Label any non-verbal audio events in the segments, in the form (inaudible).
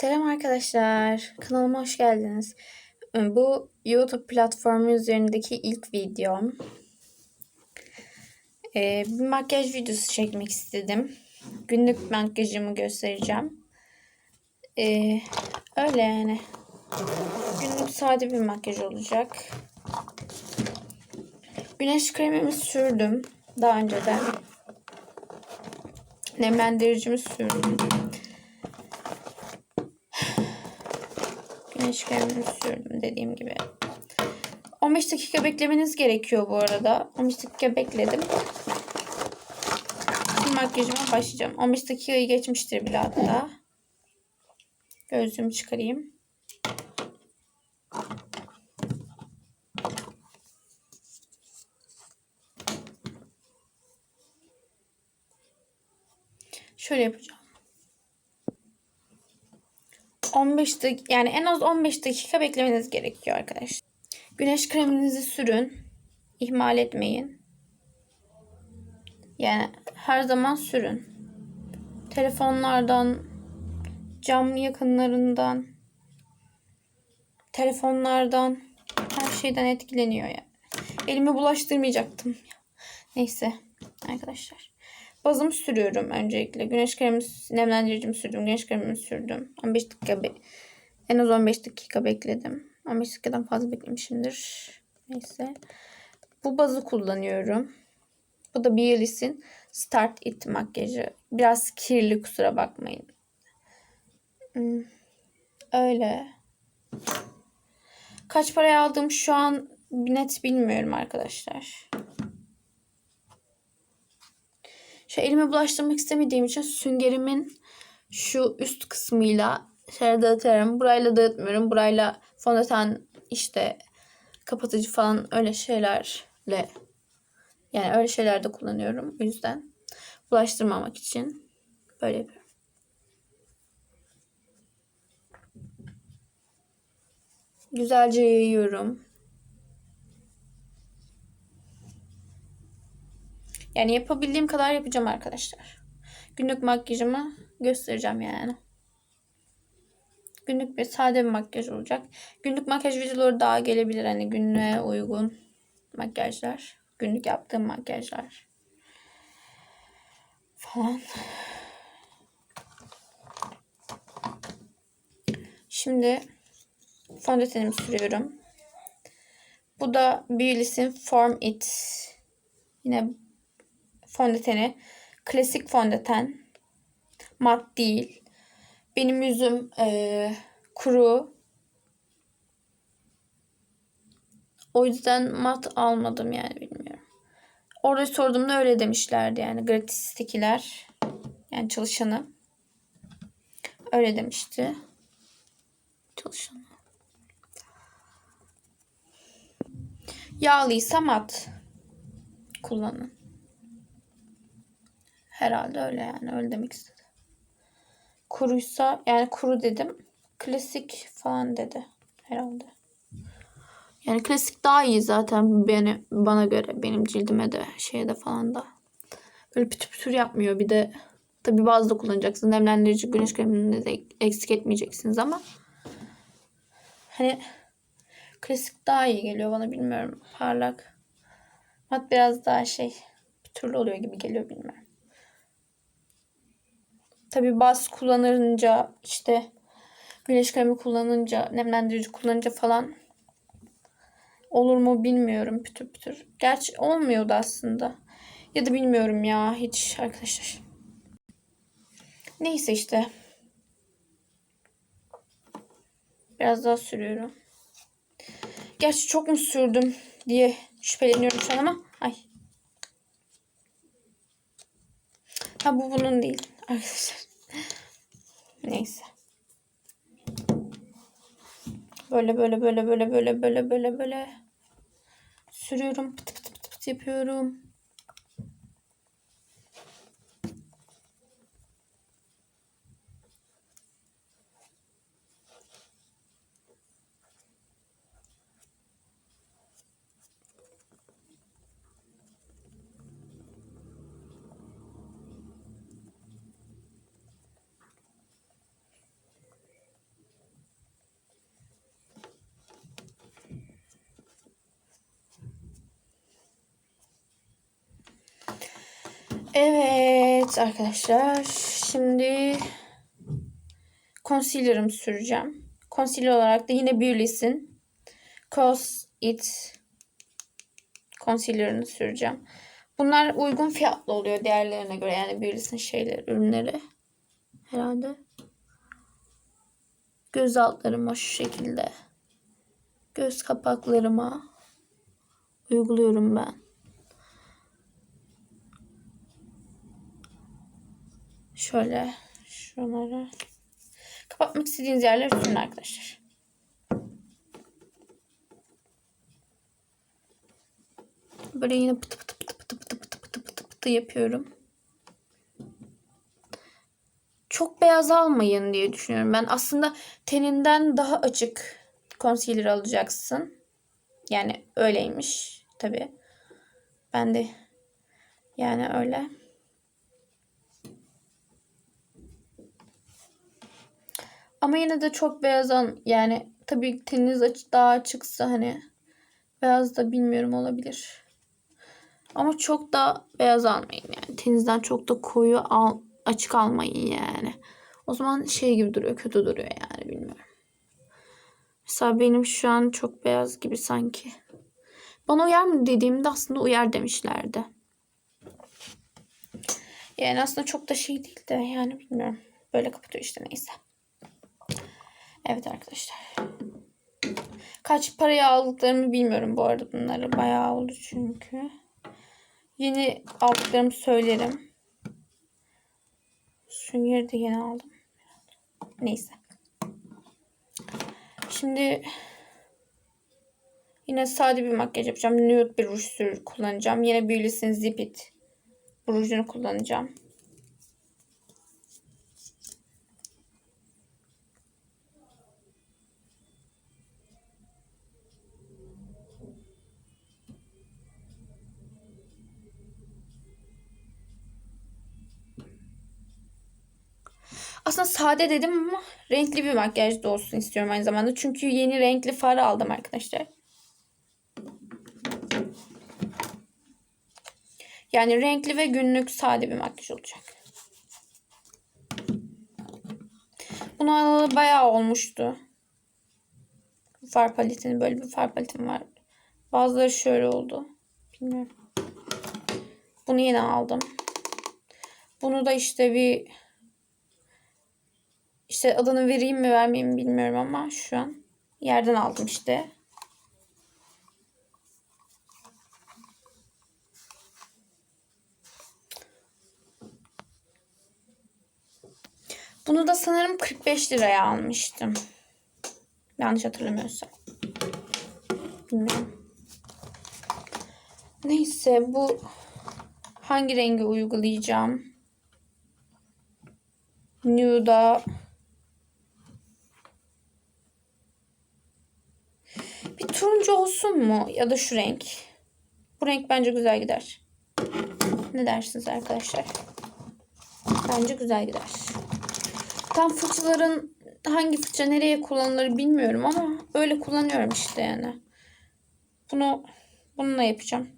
Selam arkadaşlar. Kanalıma hoş geldiniz. Bu YouTube platformu üzerindeki ilk videom. Ee, bir makyaj videosu çekmek istedim. Günlük makyajımı göstereceğim. Ee, öyle yani. Günlük sade bir makyaj olacak. Güneş kremimi sürdüm daha önceden. Nemlendiricimi sürdüm. Güneş kremini sürdüm dediğim gibi. 15 dakika beklemeniz gerekiyor bu arada. 15 dakika bekledim. Şimdi makyajıma başlayacağım. 15 dakikayı geçmiştir bile hatta. Gözlüğümü çıkarayım. Şöyle yapacağım. 15 dakika yani en az 15 dakika beklemeniz gerekiyor arkadaşlar. Güneş kreminizi sürün. İhmal etmeyin. Yani her zaman sürün. Telefonlardan, cam yakınlarından, telefonlardan, her şeyden etkileniyor yani. Elimi bulaştırmayacaktım. Neyse arkadaşlar. Bazımı sürüyorum öncelikle. Güneş kremi nemlendiricimi sürdüm. Güneş kremimi sürdüm. 15 dakika be en az 15 dakika bekledim. 15 dakikadan fazla beklemişimdir. Neyse. Bu bazı kullanıyorum. Bu da Bielis'in Start It makyajı. Biraz kirli kusura bakmayın. Hmm. Öyle. Kaç paraya aldım şu an net bilmiyorum arkadaşlar. Şu elime bulaştırmak istemediğim için süngerimin şu üst kısmıyla şöyle dağıtıyorum. Burayla dağıtmıyorum. Burayla fondöten işte kapatıcı falan öyle şeylerle yani öyle şeylerde kullanıyorum. O yüzden bulaştırmamak için böyle yapıyorum. Güzelce yayıyorum. Yani yapabildiğim kadar yapacağım arkadaşlar. Günlük makyajımı göstereceğim yani. Günlük bir sade bir makyaj olacak. Günlük makyaj videoları daha gelebilir. Hani günlüğe uygun makyajlar. Günlük yaptığım makyajlar. Falan. Şimdi fondötenimi sürüyorum. Bu da Bielis'in Form It. Yine fondöteni. Klasik fondöten. Mat değil. Benim yüzüm e, kuru. O yüzden mat almadım yani bilmiyorum. Orada sorduğumda öyle demişlerdi yani gratistekiler yani çalışanı öyle demişti. Çalışanı. Yağlıysa mat kullanın. Herhalde öyle yani öyle demek istedi. Kuruysa yani kuru dedim. Klasik falan dedi herhalde. Yani klasik daha iyi zaten beni bana göre benim cildime de şeyde falan da. Böyle pütür pütür yapmıyor. Bir de tabi bazı da kullanacaksınız. Nemlendirici güneş kremini de eksik etmeyeceksiniz ama hani klasik daha iyi geliyor bana bilmiyorum. Parlak. Mat biraz daha şey pütürlü oluyor gibi geliyor bilmiyorum. Tabi baz kullanınca işte güneş kremi kullanınca nemlendirici kullanınca falan olur mu bilmiyorum pütür pütür. Gerçi olmuyordu aslında. Ya da bilmiyorum ya hiç arkadaşlar. Neyse işte. Biraz daha sürüyorum. Gerçi çok mu sürdüm diye şüpheleniyorum şu an ama. Ay. Ha bu bunun değil arkadaşlar. Neyse. Böyle böyle böyle böyle böyle böyle böyle böyle sürüyorum. Pıt pıt pıt pıt yapıyorum. Evet arkadaşlar. Şimdi concealer'ımı süreceğim. Concealer olarak da yine Beauty's'in Cause It concealer'ını süreceğim. Bunlar uygun fiyatlı oluyor diğerlerine göre. Yani Beauty's'in şeyleri, ürünleri. Herhalde. Göz altlarıma şu şekilde. Göz kapaklarıma uyguluyorum ben. Şöyle şunları kapatmak istediğiniz yerler sürün arkadaşlar. Böyle yine pıtı pıtı pıtı pıtı pıtı pıtı pıtı pıtı pıtı yapıyorum. Çok beyaz almayın diye düşünüyorum. Ben aslında teninden daha açık concealer alacaksın. Yani öyleymiş tabi. Ben de yani öyle. Ama yine de çok beyaz al yani tabii teniniz açık daha açıksa hani beyaz da bilmiyorum olabilir. Ama çok da beyaz almayın yani. Teninizden çok da koyu al, açık almayın yani. O zaman şey gibi duruyor, kötü duruyor yani bilmiyorum. Mesela benim şu an çok beyaz gibi sanki. Bana uyar mı dediğimde aslında uyar demişlerdi. Yani aslında çok da şey değil de yani bilmiyorum. Böyle kapatıyor işte neyse. Evet arkadaşlar. Kaç paraya aldıklarımı bilmiyorum bu arada bunları. Bayağı oldu çünkü. Yeni aldıklarımı söylerim. Süngeri de yeni aldım. Neyse. Şimdi yine sade bir makyaj yapacağım. Nude bir ruj sür kullanacağım. Yine Beauty's'in Zip It bu rujunu kullanacağım. Aslında sade dedim ama renkli bir makyaj da olsun istiyorum aynı zamanda. Çünkü yeni renkli far aldım arkadaşlar. Yani renkli ve günlük sade bir makyaj olacak. Bunu alalı bayağı olmuştu. Far paletini böyle bir far paletim var. Bazıları şöyle oldu. Bilmiyorum. Bunu yine aldım. Bunu da işte bir işte adını vereyim mi vermeyeyim mi bilmiyorum ama şu an yerden aldım işte. Bunu da sanırım 45 liraya almıştım. Yanlış hatırlamıyorsam. Bilmiyorum. Neyse bu hangi rengi uygulayacağım? Nude'a bir turuncu olsun mu? Ya da şu renk. Bu renk bence güzel gider. Ne dersiniz arkadaşlar? Bence güzel gider. Tam fırçaların hangi fırça nereye kullanılır bilmiyorum ama öyle kullanıyorum işte yani. Bunu bununla yapacağım.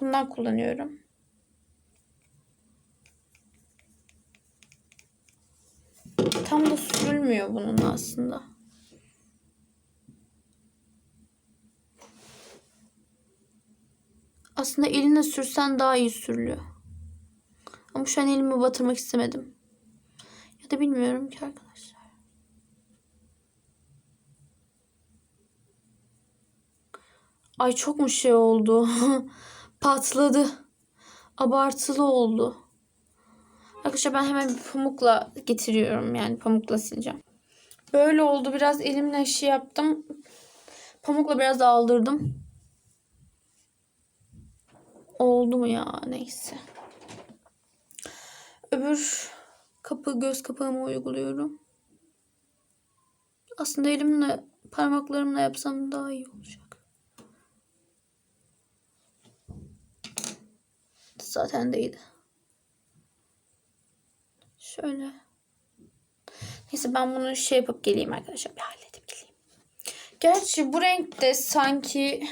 Bundan kullanıyorum. Tam da sürülmüyor bunun aslında. Aslında eline sürsen daha iyi sürülüyor. Ama şu an elimi batırmak istemedim. Ya da bilmiyorum ki arkadaşlar. Ay çok mu şey oldu? (laughs) Patladı. Abartılı oldu. Arkadaşlar ben hemen bir pamukla getiriyorum. Yani pamukla sileceğim. Böyle oldu. Biraz elimle şey yaptım. Pamukla biraz aldırdım. Oldu mu ya? Neyse. Öbür kapı göz kapağımı uyguluyorum. Aslında elimle parmaklarımla yapsam daha iyi olacak. Zaten değildi. Şöyle. Neyse ben bunu şey yapıp geleyim arkadaşlar. Bir halledip geleyim. Gerçi bu renkte sanki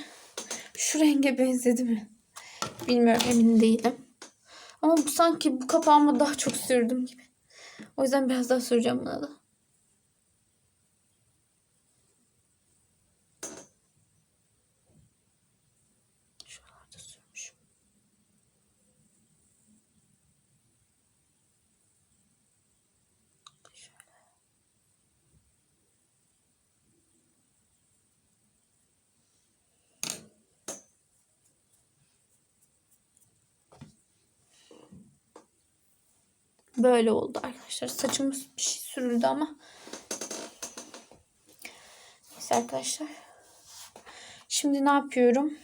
Şu renge benzedi mi? Bilmiyorum emin değilim. Ama bu sanki bu kapağıma daha çok sürdüm gibi. O yüzden biraz daha süreceğim buna da. Böyle oldu arkadaşlar. Saçımız bir şey sürüldü ama. Neyse arkadaşlar. Şimdi ne yapıyorum?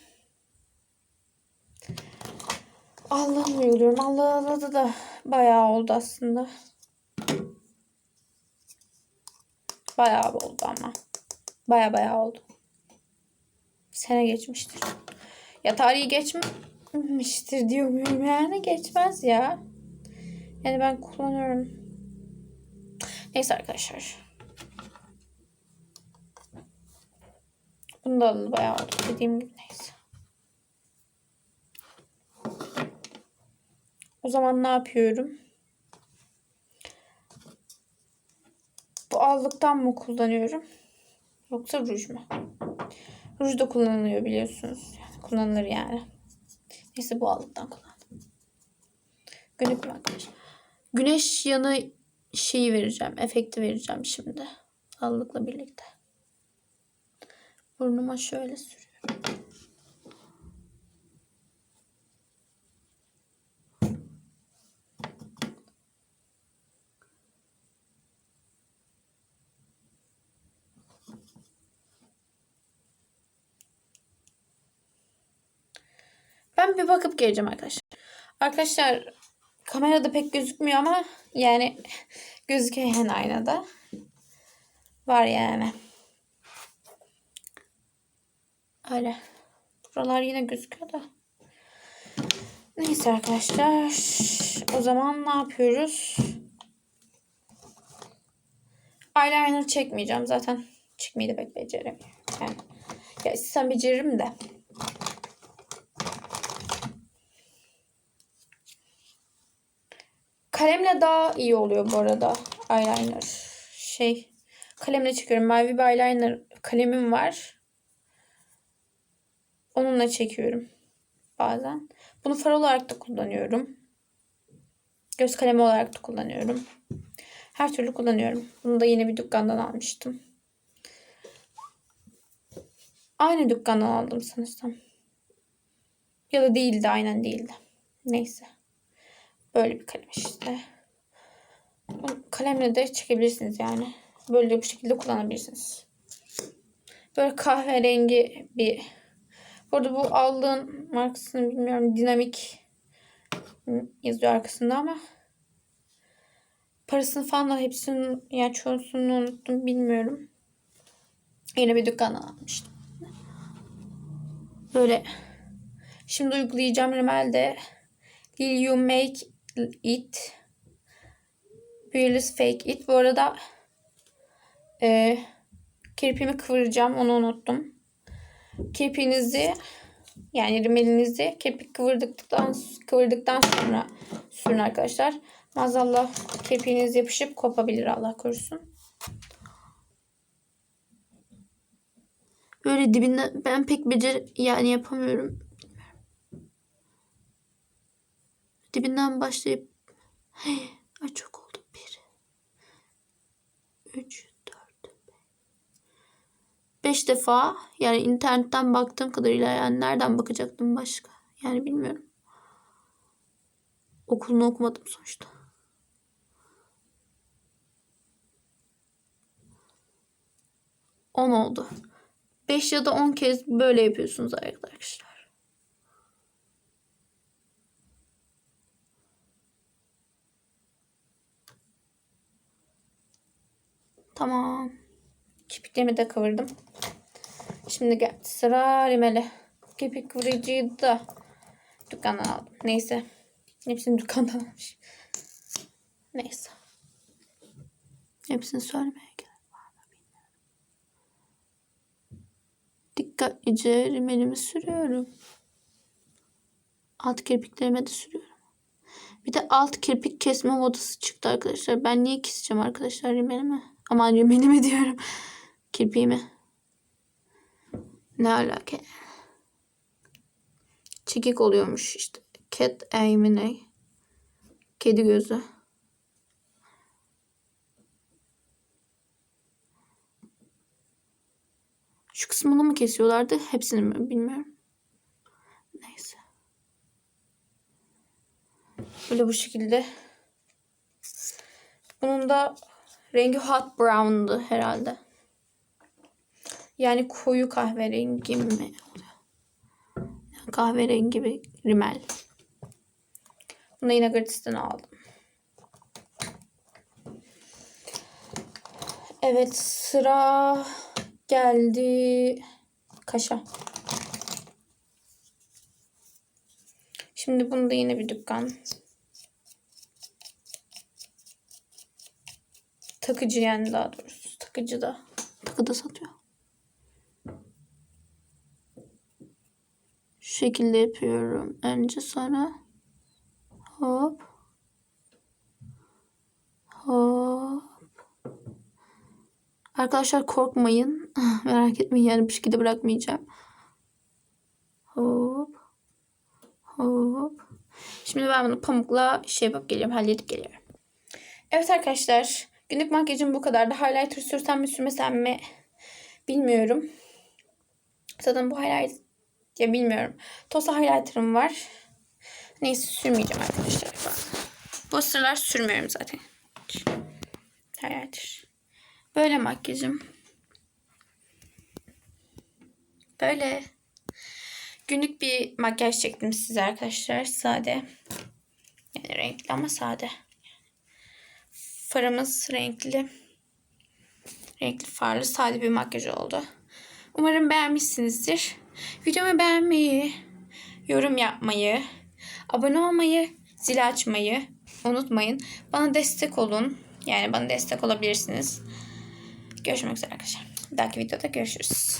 Allah'ım uyguluyorum. Allah Allah da bayağı oldu aslında. Bayağı oldu ama. Bayağı bayağı oldu. Sene geçmiştir. Ya tarihi geçmiştir diyor muyum yani geçmez ya. Yani ben kullanıyorum. Neyse arkadaşlar. Bunu da alalı bayağı oldu. Dediğim gibi neyse. O zaman ne yapıyorum? Bu allıktan mı kullanıyorum? Yoksa ruj mu? Ruj da kullanılıyor biliyorsunuz. Yani kullanılır yani. Neyse bu allıktan kullandım. Günlük makyaj. Güneş yanı şeyi vereceğim. Efekti vereceğim şimdi. Allıkla birlikte. Burnuma şöyle sürüyorum. Ben bir bakıp geleceğim arkadaşlar. Arkadaşlar kamerada pek gözükmüyor ama yani yani aynada. Var yani. Öyle. Buralar yine gözüküyor da. Neyse arkadaşlar. O zaman ne yapıyoruz? Eyeliner çekmeyeceğim. Zaten çekmeyi de pek beceremiyorum. Yani, ya istesem beceririm de. Kalemle daha iyi oluyor bu arada eyeliner. Şey kalemle çekiyorum. Mavi bir eyeliner kalemim var. Onunla çekiyorum bazen. Bunu far olarak da kullanıyorum. Göz kalemi olarak da kullanıyorum. Her türlü kullanıyorum. Bunu da yine bir dükkandan almıştım. Aynı dükkandan aldım sanırsam. Ya da değildi aynen değildi. Neyse. Böyle bir kalem işte. Kalemle de çekebilirsiniz yani. Böyle bu şekilde kullanabilirsiniz. Böyle kahverengi bir. Burada bu aldığın markasını bilmiyorum. Dinamik yazıyor arkasında ama parasını falan da hepsinin yani çoğusunu unuttum bilmiyorum. Yine bir dükkandan almıştım. Böyle şimdi uygulayacağım rimelde Will you make it Fearless Fake It. Bu arada e, kirpimi kıvıracağım. Onu unuttum. Kirpinizi yani rimelinizi kirpik kıvırdıktan kıvırdıktan sonra sürün arkadaşlar. Maazallah kirpiğiniz yapışıp kopabilir Allah korusun. Böyle dibinden ben pek becer yani yapamıyorum. Dibinden başlayıp hey, çok oldu. Bir, üç, dört, beş defa yani internetten baktığım kadarıyla yani nereden bakacaktım başka? Yani bilmiyorum. Okulunu okumadım sonuçta. On oldu. 5 ya da 10 kez böyle yapıyorsunuz arkadaşlar. Tamam. Kirpiklerimi de kıvırdım. Şimdi gel sıra rimeli. Kirpik kıvırıcıyı da dükkandan aldım. Neyse. Hepsini dükkandan almış. Neyse. Hepsini söylemeye dikkatlice rimelimi sürüyorum. Alt kirpiklerime de sürüyorum. Bir de alt kirpik kesme modası çıktı arkadaşlar. Ben niye keseceğim arkadaşlar rimelimi? Aman rimelimi diyorum. Kirpiğimi. Ne alaka? Çekik oluyormuş işte. Cat eye mi? Kedi gözü. Şu kısmını mı kesiyorlardı? Hepsini mi? Bilmiyorum. Neyse. Böyle bu şekilde. Bunun da rengi hot brown'du herhalde. Yani koyu kahverengi mi kahverengi bir rimel. Bunu yine gratisten aldım. Evet sıra geldi kaşa. Şimdi bunu da yine bir dükkan. Takıcı yani daha doğrusu. Takıcı da. Takı da satıyor. Şu şekilde yapıyorum. Önce sonra hop hop Arkadaşlar korkmayın. (laughs) Merak etmeyin yani bir şekilde bırakmayacağım. Hop. Hop. Şimdi ben bunu pamukla şey yapıp geliyorum. Halledip geliyorum. Evet arkadaşlar. Günlük makyajım bu kadardı. Highlighter sürsem mi sürmesem mi bilmiyorum. Zaten bu highlight ya bilmiyorum. Tosa highlighter'ım var. Neyse sürmeyeceğim arkadaşlar. Bu sıralar sürmüyorum zaten. Highlighter. Böyle makyajım. Böyle günlük bir makyaj çektim size arkadaşlar. Sade. Yani renkli ama sade. Farımız renkli. Renkli farlı sade bir makyaj oldu. Umarım beğenmişsinizdir. Videomu beğenmeyi, yorum yapmayı, abone olmayı, zil açmayı unutmayın. Bana destek olun. Yani bana destek olabilirsiniz. Görüşmek üzere arkadaşlar. Bir dahaki videoda görüşürüz.